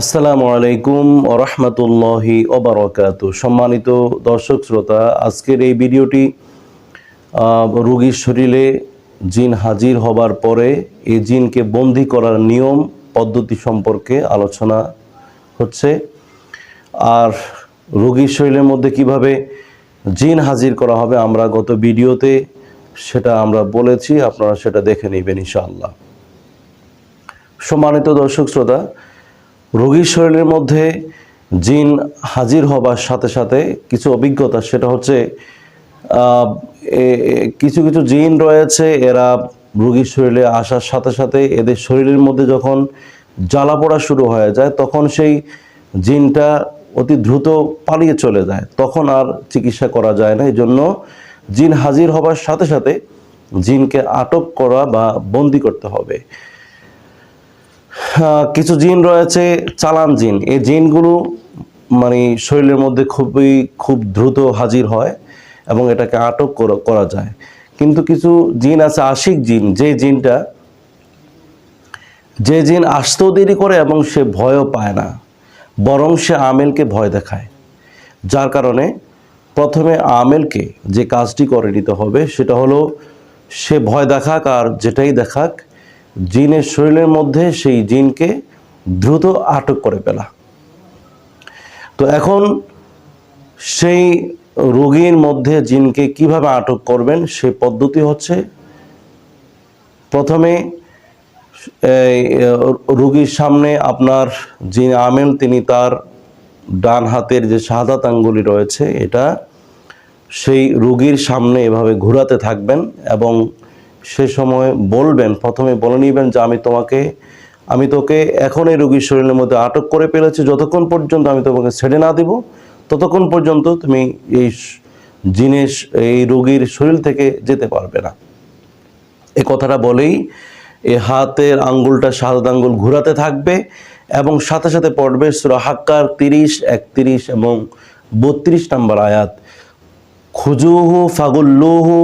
আসসালামু আলাইকুম ওরহমতুল্লাহি ওবরাকাতু সম্মানিত দর্শক শ্রোতা, আজকের এই ভিডিওটি রোগীর শরীরে জিন হাজির হবার পরে এই জিনকে বন্দি করার নিয়ম, পদ্ধতি সম্পর্কে আলোচনা হচ্ছে। আর রোগীর শরীরের মধ্যে কীভাবে জিন হাজির করা হবে আমরা গত ভিডিওতে সেটা আমরা বলেছি, আপনারা সেটা দেখে নেবেন ইনশাআল্লাহ। সম্মানিত দর্শক শ্রোতা রোগীর শরীরের মধ্যে জিন হাজির হবার সাথে সাথে কিছু অভিজ্ঞতা, সেটা হচ্ছে কিছু কিছু জিন রয়েছে, এরা রোগীর শরীরে আসার সাথে সাথে এদের শরীরের মধ্যে যখন জ্বালা পড়া শুরু হয়ে যায়, তখন সেই জিনটা অতি দ্রুত পালিয়ে চলে যায়। তখন আর চিকিৎসা করা যায় না। এই জন্য জিন হাজির হবার সাথে সাথে জিনকে আটক করা বা বন্দি করতে হবে। কিছু জিন রয়েছে, চালান জিন। এই জিনগুলো মানে শরীরের মধ্যে খুবই, খুব দ্রুত হাজির হয় এবং এটাকে আটক করা- যায়। কিন্তু কিছু জিন আছে, আশিক জিন। যে জিনটা, যে জিন আসতেও দেরি করে এবং সে ভয়ও পায় না, বরং সে আমেলকে ভয় দেখায়। যার কারণে প্রথমে আমেলকে যে কাজটি করে নিতে হবে, সেটা হলো সে ভয় দেখাক আর যেটাই দেখাক জিনের শরীরের মধ্যে সেই জিনকে দ্রুত আটক করে ফেলা। তো এখন সেই রোগীর মধ্যে জিনকে কীভাবে আটক করবেন সেই পদ্ধতি হচ্ছে, প্রথমে রোগীর সামনে আপনার যিনি আমেল, তিনি তার ডান হাতের যে শাহাদাত আঙ্গুলি রয়েছে, এটা সেই রোগীর সামনে এভাবে ঘোরাতে থাকবেন এবং সে সময় বলবেন, প্রথমে বলে নিবেন যে আমি তোমাকে, আমি তোকে এখন এই রোগীর শরীরের মধ্যে আটক করে ফেলেছি, যতক্ষণ পর্যন্ত আমি তোমাকে ছেড়ে না দিব, ততক্ষণ পর্যন্ত তুমি এই জিনিস, এই রোগীর শরীর থেকে যেতে পারবে না। এ কথাটা বলেই এ হাতের আঙ্গুলটা সাদা আঙ্গুল ঘোরাতে থাকবে এবং সাথে সাথে পড়বে সুরা হাক্কার তিরিশ, একত্রিশ এবং বত্রিশ নম্বর আয়াত। খুজুহু ফাগুল্লুহু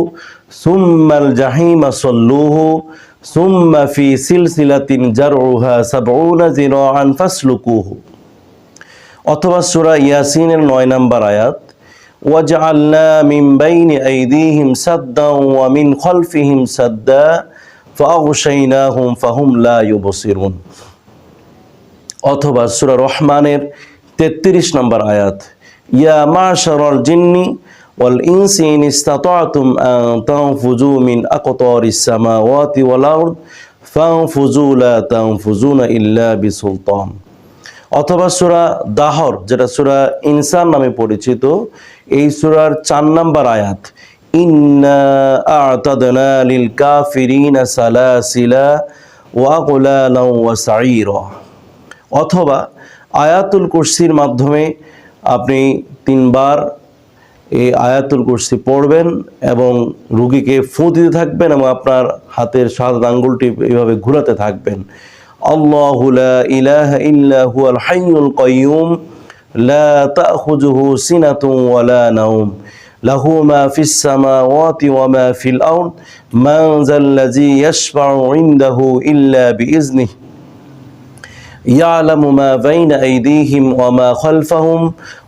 সুম্মাল জাহিমা সল্লুহু, সুম্মা ফি সিলসিলাতিন জারউহা সাবউনা জিরাআন ফাসলুকুহু। অথবা সূরা ইয়াসিনের নয় নম্বর আয়াত, ওয়াজআলনা মিন বাইনি আইদিহিম সাদ্দা ওয়া মিন খালফিহিম সাদ্দা, ফাগশাইনাহুম ফাহুম লা ইউবসিরুন। অথবা সূরা রহমানের 33 নম্বর আয়াত, ইয়া মাশারাল জিন্নি ওয়াল ইনসি ইন ইসতাতাতুম আন তানফুজু মিন আকতারিস সামাওয়াতি ওয়াল আরদ ফানফুজু লা তানফুজুনা ইল্লা বিসুলতান অথবা সূরা দাহর, যেটা সূরা ইনসান নামে পরিচিত, এই সূরার চার নম্বর আয়াত, ইন্না আ'তাদনা লিল কাফিরিনা সালাসিলা ওয়া আগলালান ওয়া সাঈরা. অথবা আয়াতুল কুরসির মাধ্যমে আপনি তিনবার এই আয়াতুল কুরসি পড়বেন এবং রুগীকে ফু দিতে থাকবেন এবং আপনার হাতের সাত আঙ্গুলটি এইভাবে ঘোরাতে থাকবেন। আল্লাহু ইলাহা ইল্লা হুয়াল হাইয়ুল কাইয়ুম। লা তাখুযুহু সিনাতুন ওয়া লা নাওম। লাহু মা ফিস সামাওয়াতি ওয়া মা ফিল আরদ। যাল্লাযী ইয়াশফা'ু ইনদাহু ইল্লা বিইজনিহি يعلم ما بين أيديهم وما خلفهم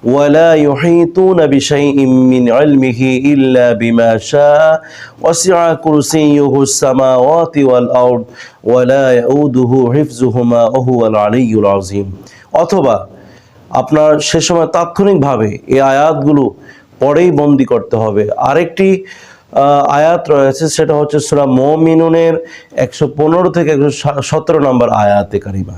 ولا يحيطون بشيء من علمه إلا بما شاء وسع كرسيه السماوات والأرض ولا يؤوده حفظهما وهو العلي العظيم অথবা আপনার সে সময় তাৎক্ষণিকভাবে এই আয়াতগুলো পরেই বন্দি করতে হবে আরেকটি আহ, আয়াত রয়েছে সেটা হচ্ছে সুরা মমিনুনের একশো পনেরো থেকে একশো সতেরো নম্বর আয়াতে কারিমা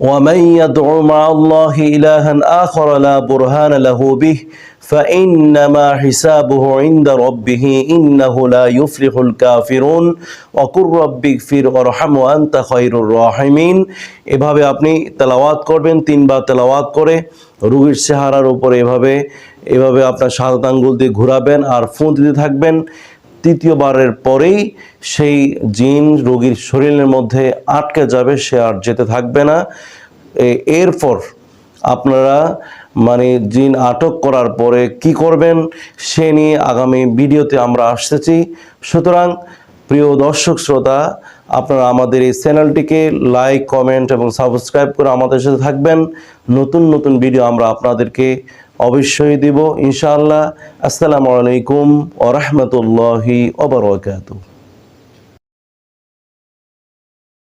ومن يدعو مع الله إلها آخر لا برهان له به فإنما حسابه عند ربه إنه لا يفلح الكافرون وقل رب اغفر وارحم وأنت خير الراحمين এভাবে আপনি তেলাওয়াত করবেন তিনবার তেলাওয়াত করে রুগীর চেহারার উপরে এভাবে এভাবে আপনার সাত আঙ্গুল দিয়ে ঘোরাবেন আর ফোন দিতে থাকবেন তৃতীয়বারের পরেই সেই জিন রোগীর শরীরের মধ্যে আটকে যাবে, সে আর যেতে থাকবে না। এরপর আপনারা মানে জিন আটক করার পরে কি করবেন সে নিয়ে আগামী ভিডিওতে আমরা আসতেছি। সুতরাং প্রিয় দর্শক শ্রোতা, আপনারা আমাদের এই চ্যানেলটিকে লাইক, কমেন্ট এবং সাবস্ক্রাইব করে আমাদের সাথে থাকবেন। নতুন নতুন ভিডিও আমরা আপনাদেরকে অবশ্যই দিব ইনশাআল্লাহ। আসসালামু আলাইকুম ওরহমতুল্লাহি ওবরাকাতুহ